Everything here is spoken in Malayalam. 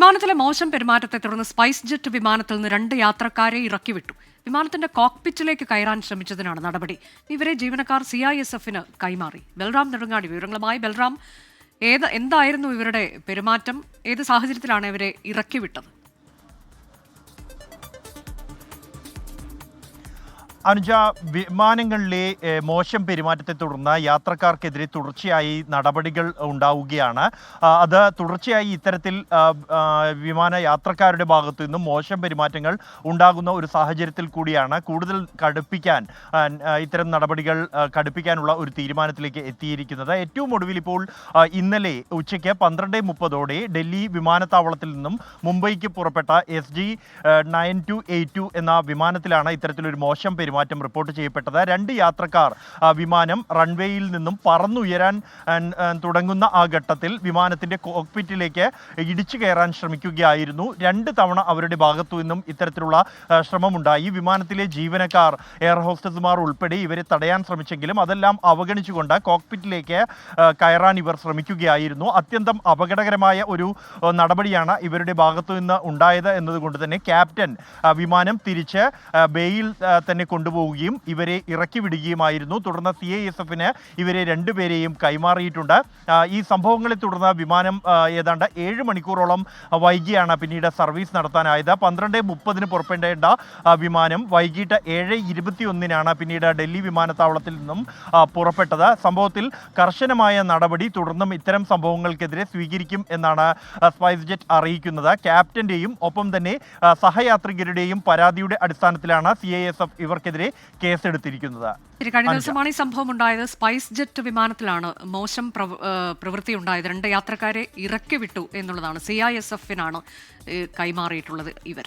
വിമാനത്തിലെ മോശം പെരുമാറ്റത്തെ തുടർന്ന് സ്പൈസ് ജെറ്റ് വിമാനത്തിൽ നിന്ന് രണ്ട് യാത്രക്കാരെ ഇറക്കിവിട്ടു. വിമാനത്തിന്റെ കോക്പിറ്റിലേക്ക് കയറാൻ ശ്രമിച്ചതിനാണ് നടപടി. ഇവരെ ജീവനക്കാർ സി ഐ എസ് എഫിന് കൈമാറി. ബൽറാം നെടുങ്ങാടി വിവരങ്ങളുമായി ബൽറാം. ഏത് എന്തായിരുന്നു ഇവരുടെ പെരുമാറ്റം? ഏത് സാഹചര്യത്തിലാണ് ഇവരെ ഇറക്കിവിട്ടത്? അനുജ വിമാനങ്ങളിലെ മോശം പെരുമാറ്റത്തെ തുടർന്ന് യാത്രക്കാർക്കെതിരെ തുടർച്ചയായി നടപടികൾ ഉണ്ടാവുകയാണ്. അത് തുടർച്ചയായി ഇത്തരത്തിൽ വിമാന യാത്രക്കാരുടെ ഭാഗത്തു നിന്നും മോശം പെരുമാറ്റങ്ങൾ ഉണ്ടാകുന്ന ഒരു സാഹചര്യത്തിൽ കൂടിയാണ് കൂടുതൽ കടുപ്പിക്കാൻ ഇത്തരം നടപടികൾ കടുപ്പിക്കാനുള്ള ഒരു തീരുമാനത്തിലേക്ക് എത്തിയിരിക്കുന്നത്. ഏറ്റവും ഒടുവിൽ ഇപ്പോൾ ഇന്നലെ ഉച്ചയ്ക്ക് പന്ത്രണ്ട് മുപ്പതോടെ ഡൽഹി വിമാനത്താവളത്തിൽ നിന്നും മുംബൈക്ക് പുറപ്പെട്ട S G nine two eight two എന്ന വിമാനത്തിലാണ് ഇത്തരത്തിലൊരു മോശം പെരുമാറ്റം റിപ്പോർട്ട് ചെയ്യപ്പെട്ടത്. രണ്ട് യാത്രക്കാർ വിമാനം റൺവേയിൽ നിന്നും പറന്നുയരാൻ തുടങ്ങുന്ന ആ ഘട്ടത്തിൽ വിമാനത്തിന്റെ കോക്പിറ്റിലേക്ക് ഇടിച്ചു കയറാൻ ശ്രമിക്കുകയായിരുന്നു. രണ്ട് തവണ അവരുടെ ഭാഗത്തു നിന്നും ഇത്തരത്തിലുള്ള ശ്രമമുണ്ടായി. വിമാനത്തിലെ ജീവനക്കാർ എയർ ഹോസ്റ്റസുമാർ ഉൾപ്പെടെ ഇവരെ തടയാൻ ശ്രമിച്ചെങ്കിലും അതെല്ലാം അവഗണിച്ചുകൊണ്ട് കോക്പിറ്റിലേക്ക് കയറാൻ ഇവർ ശ്രമിക്കുകയായിരുന്നു. അത്യന്തം അപകടകരമായ ഒരു നടപടിയാണ് ഇവരുടെ ഭാഗത്തു നിന്ന് ഉണ്ടായത് എന്നതുകൊണ്ട് തന്നെ ക്യാപ്റ്റൻ വിമാനം തിരിച്ച് ബേയിൽ തന്നെ കൊണ്ടുപോവുകയും ഇവരെ ഇറക്കി വിടുകയുമായിരുന്നു തുടർന്ന് സി ഐ എസ് എഫിന് ഇവരെ രണ്ടുപേരെയും കൈമാറിയിട്ടുണ്ട്. ഈ സംഭവങ്ങളെ തുടർന്ന് വിമാനം ഏതാണ്ട് ഏഴ് മണിക്കൂറോളം വൈകിയാണ് പിന്നീട് സർവീസ് നടത്താനായത്. പന്ത്രണ്ട് മുപ്പതിന് പുറപ്പെടേണ്ട വിമാനം വൈകിട്ട് ഏഴ് ഇരുപത്തിയൊന്നിനാണ് പിന്നീട് ഡൽഹി വിമാനത്താവളത്തിൽ നിന്നും പുറപ്പെട്ടത്. സംഭവത്തിൽ കർശനമായ നടപടി തുടർന്നും ഇത്തരം സംഭവങ്ങൾക്കെതിരെ സ്വീകരിക്കും എന്നാണ് സ്പൈസ് ജെറ്റ് അറിയിക്കുന്നത്. ക്യാപ്റ്റന്റെയും ഒപ്പം തന്നെ സഹയാത്രികരുടെയും പരാതിയുടെ അടിസ്ഥാനത്തിലാണ് സി ഐ എസ് എഫ് ഇവർക്കെതിരെ കേസെടുത്തിരിക്കുന്നത്. കഴിഞ്ഞ ദിവസമാണ് ഈ സംഭവം ഉണ്ടായത്. സ്പൈസ് ജെറ്റ് വിമാനത്തിലാണ് മോശം പ്രവൃത്തി ഉണ്ടായത്. രണ്ട് യാത്രക്കാരെ ഇറക്കി വിട്ടു എന്നുള്ളതാണ്. സി ഐ എസ് എഫിനാണ് കൈമാറിയിട്ടുള്ളത് ഇവർ.